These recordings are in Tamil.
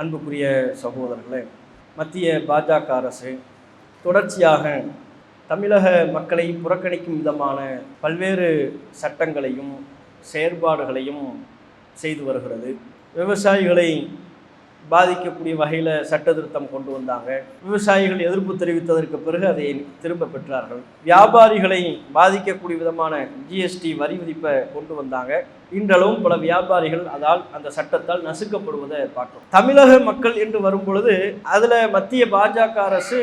அன்புக்குரிய சகோதரர்களே மத்திய பாஜக அரசு தொடர்ச்சியாக தமிழக மக்களை புறக்கணிக்கும் விதமான பல்வேறு சட்டங்களையும் செயற்பாடுகளையும் செய்து வருகிறது. விவசாயிகளை பாதிக்கக்கூடிய வகையில் சட்ட திருத்தம் கொண்டு வந்தாங்க. விவசாயிகள் எதிர்ப்பு தெரிவித்ததற்கு பிறகு அதை திரும்ப பெற்றார்கள். வியாபாரிகளை பாதிக்கக்கூடிய விதமான ஜிஎஸ்டி வரி விதிப்பை கொண்டு வந்தாங்க. இன்றளவும் பல வியாபாரிகள் அதால் அந்த சட்டத்தால் நசுக்கப்படுவதை பார்க்கிறோம் தமிழக மக்கள் என்று வரும்பொழுது அதில் மத்திய பாஜக அரசு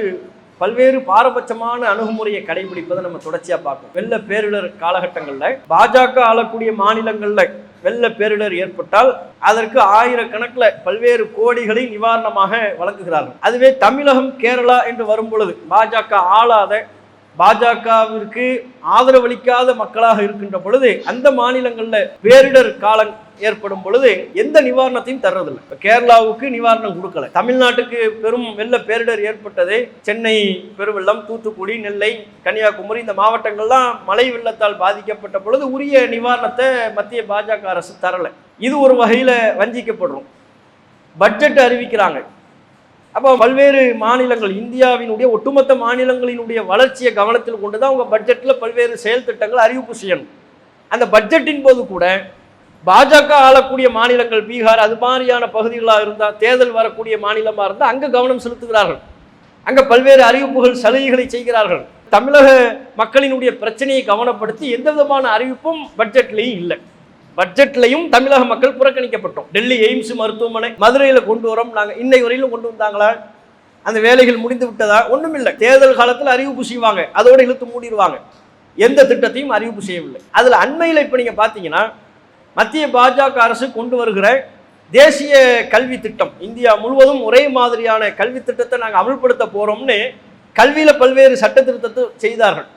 பல்வேறு பாரபட்சமான அணுகுமுறையை கடைபிடிப்பதை நம்ம தொடர்ச்சியாக பார்க்கணும். வெள்ள பேரிடர் காலகட்டங்களில் பாஜக ஆளக்கூடிய மாநிலங்களில் வெள்ள பேரிடர் ஏற்பட்டால் அதற்கு ஆயிரக்கணக்கில் பல்வேறு கோடிகளை நிவாரணமாக வழங்குகிறார்கள். அதுவே தமிழகம் கேரளா என்று வரும் பொழுது பாஜக ஆளாத பாஜகவிற்கு ஆதரவளிக்காத மக்களாக இருக்கின்ற பொழுது அந்த மாநிலங்களில் பேரிடர் காலம் ஏற்படும் பொழுது எந்த நிவாரணத்தையும் தர்றதில்லை. இப்போ கேரளாவுக்கு நிவாரணம் கொடுக்கல. தமிழ்நாட்டுக்கு பெரும் வெள்ள பேரிடர் ஏற்பட்டது. சென்னை பெருவெள்ளம் தூத்துக்குடி நெல்லை கன்னியாகுமரி இந்த மாவட்டங்கள்லாம் மழை வெள்ளத்தால் பாதிக்கப்பட்ட பொழுது உரிய நிவாரணத்தை மத்திய பாஜக அரசு தரலை. இது ஒரு வகையில் வஞ்சிக்கப்படுறோம். பட்ஜெட் அறிவிக்கிறாங்க. அப்போ பல்வேறு மாநிலங்கள் இந்தியாவினுடைய ஒட்டுமொத்த மாநிலங்களினுடைய வளர்ச்சியை கவனத்தில் கொண்டு தான் அவங்க பட்ஜெட்டில் பல்வேறு செயல் திட்டங்கள் அறிவிப்பு செய்யணும். அந்த பட்ஜெட்டின் போது கூட பாஜக ஆளக்கூடிய மாநிலங்கள் பீகார் அது மாதிரியான பகுதிகளாக இருந்தால் தேர்தல் வரக்கூடிய மாநிலமாக இருந்தால் அங்கே கவனம் செலுத்துகிறார்கள். அங்கே பல்வேறு அறிவிப்புகள் சலுகைகளை செய்கிறார்கள். தமிழக மக்களினுடைய பிரச்சனையை கவனப்படுத்தி எந்த விதமான அறிவிப்பும் பட்ஜெட்லேயும் இல்லை. பட்ஜெட்லையும் தமிழக மக்கள் புறக்கணிக்கப்பட்டோம். டெல்லி எய்ம்ஸ் மருத்துவமனை மதுரையில் கொண்டு வரோம். நாங்கள் இன்னை வரையிலும் கொண்டு வந்தாங்களா? அந்த வேலைகள் முடிந்து விட்டதா? ஒன்றும் இல்லை தேர்தல் காலத்தில் அறிவிப்பு செய்வாங்க. அதோடு இழுத்து மூடிடுவாங்க. எந்த திட்டத்தையும் அறிவிப்பு செய்யவில்லை. அதில் அண்மையில் இப்போ நீங்கள் பார்த்தீங்கன்னா மத்திய பாஜக அரசு கொண்டு வருகிற தேசிய கல்வி திட்டம். இந்தியா முழுவதும் ஒரே மாதிரியான கல்வி திட்டத்தை நாங்கள் அமல்படுத்த போகிறோம்னு கல்வியில் பல்வேறு சட்ட திருத்தத்தை செய்தார்கள்.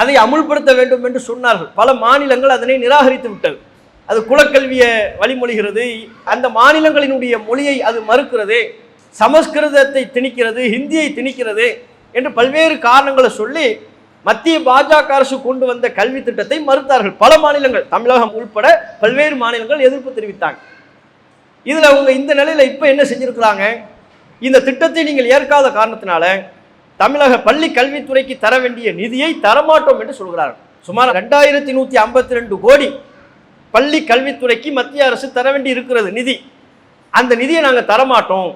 அதை அமுல்படுத்த வேண்டும் என்று சொன்னார்கள். பல மாநிலங்கள் அதனை நிராகரித்து விட்டது. அது குலக்கல்வியை வழிமொழிகிறது. அந்த மாநிலங்களினுடைய மொழியை அது மறுக்கிறது. சமஸ்கிருதத்தை திணிக்கிறது ஹிந்தியை திணிக்கிறது என்று பல்வேறு காரணங்களை சொல்லி மத்திய பாஜக அரசு கொண்டு வந்த கல்வி திட்டத்தை மறுத்தார்கள். பல மாநிலங்கள் தமிழகம் உள்பட பல்வேறு மாநிலங்கள் எதிர்ப்பு தெரிவித்தாங்க. இதில் அவங்க இந்த நிலையில் இப்போ என்ன செஞ்சுருக்கிறாங்க? இந்த திட்டத்தை நீங்கள் ஏற்காத காரணத்தினால தமிழக பள்ளி கல்வித்துறைக்கு தர வேண்டிய நிதியை தரமாட்டோம் என்று சொல்கிறார்கள். சுமார் ரெண்டாயிரத்தி நூற்றி ஐம்பத்தி ரெண்டு கோடி பள்ளி கல்வித்துறைக்கு மத்திய அரசு தர வேண்டி இருக்கிறது நிதி. அந்த நிதியை நாங்கள் தரமாட்டோம்.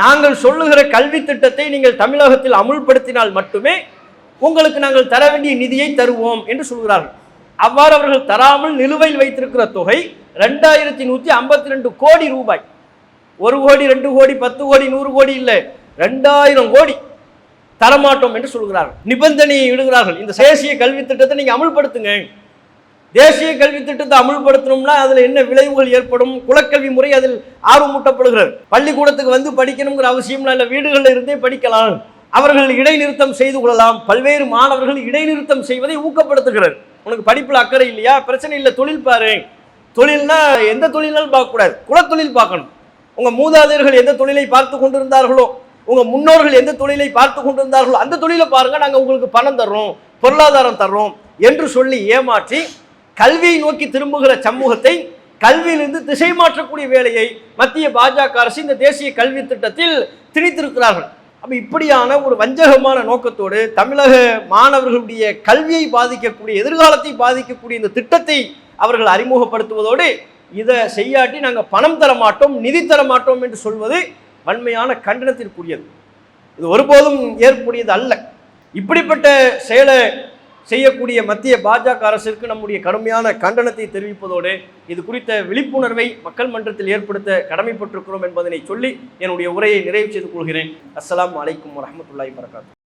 நாங்கள் சொல்லுகிற கல்வி திட்டத்தை நீங்கள் தமிழகத்தில் அமுல்படுத்தினால் மட்டுமே உங்களுக்கு நாங்கள் தர வேண்டிய நிதியை தருவோம் என்று சொல்கிறார்கள். அவ்வாறு அவர்கள் தராமல் நிலுவையில் வைத்திருக்கிற தொகை ரெண்டாயிரத்தி நூற்றி ஐம்பத்தி ரெண்டு கோடி ரூபாய். ஒரு கோடி ரெண்டு கோடி பத்து கோடி நூறு கோடி இல்லை ரெண்டாயிரம் கோடி தரமாட்டோம் என்று சொல்கிறார்கள். நிபந்தனையை இடுகிறார்கள். இந்த தேசிய கல்வி திட்டத்தை நீங்கள் அமுல்படுத்துங்க. தேசிய கல்வி திட்டத்தை அமுல்படுத்தணும்னா அதில் என்ன விளைவுகள் ஏற்படும்? குலக்கல்வி முறை அதில் ஆர்வமூட்டப்படுகிறது. பள்ளிக்கூடத்துக்கு வந்து படிக்கணுங்கிற அவசியம்லாம் இல்லை. வீடுகளில் இருந்தே படிக்கலாம். அவர்கள் இடைநிறுத்தம் செய்து கொள்ளலாம். பல்வேறு மாணவர்கள் இடைநிறுத்தம் செய்வதை ஊக்கப்படுத்துகிறது. உனக்கு படிப்பில் அக்கறை இல்லையா? பிரச்சனை இல்லை. தொழில் பாரு. தொழில்னா எந்த தொழில்னாலும் பார்க்கக்கூடாது குலத்தொழில் பார்க்கணும். உங்கள் மூதாதையர்கள் எந்த தொழிலை பார்த்து கொண்டிருந்தார்களோ உங்கள் முன்னோர்கள் எந்த தொழிலை பார்த்து கொண்டிருந்தார்களோ அந்த தொழிலை பாருங்கள் நாங்கள் உங்களுக்கு பணம் தர்றோம் பொருளாதாரம் தர்றோம் என்று சொல்லி ஏமாற்றி கல்வியை நோக்கி திரும்புகிற சமூகத்தை கல்வியிலிருந்து திசை மாற்றக்கூடிய வேலையை மத்திய பாஜக அரசு இந்த தேசிய கல்வி திட்டத்தில் திணித்திருக்கிறார்கள். அப்போ இப்படியான ஒரு வஞ்சகமான நோக்கத்தோடு தமிழக மாணவர்களுடைய கல்வியை பாதிக்கக்கூடிய எதிர்காலத்தை பாதிக்கக்கூடிய இந்த திட்டத்தை அவர்கள் அறிமுகப்படுத்துவதோடு இதை செய்யாட்டி நாங்கள் பணம் தர மாட்டோம் நிதி தர மாட்டோம் என்று சொல்வது வன்மையான கண்டனத்திற்குரியது. இது ஒருபோதும் ஏற்புடையது அல்ல. இப்படிப்பட்ட செயலை செய்யக்கூடிய மத்திய பாஜக அரசிற்கு நம்முடைய கடுமையான கண்டனத்தை தெரிவிப்பதோடு இது குறித்த விழிப்புணர்வை மக்கள் மன்றத்தில் ஏற்படுத்த கடமைப்பட்டிருக்கிறோம் என்பதனை சொல்லி என்னுடைய உரையை நிறைவு செய்து கொள்கிறேன். அஸ்லாம் அலைக்கும் வரமத்துல்லாய் வரகாத்து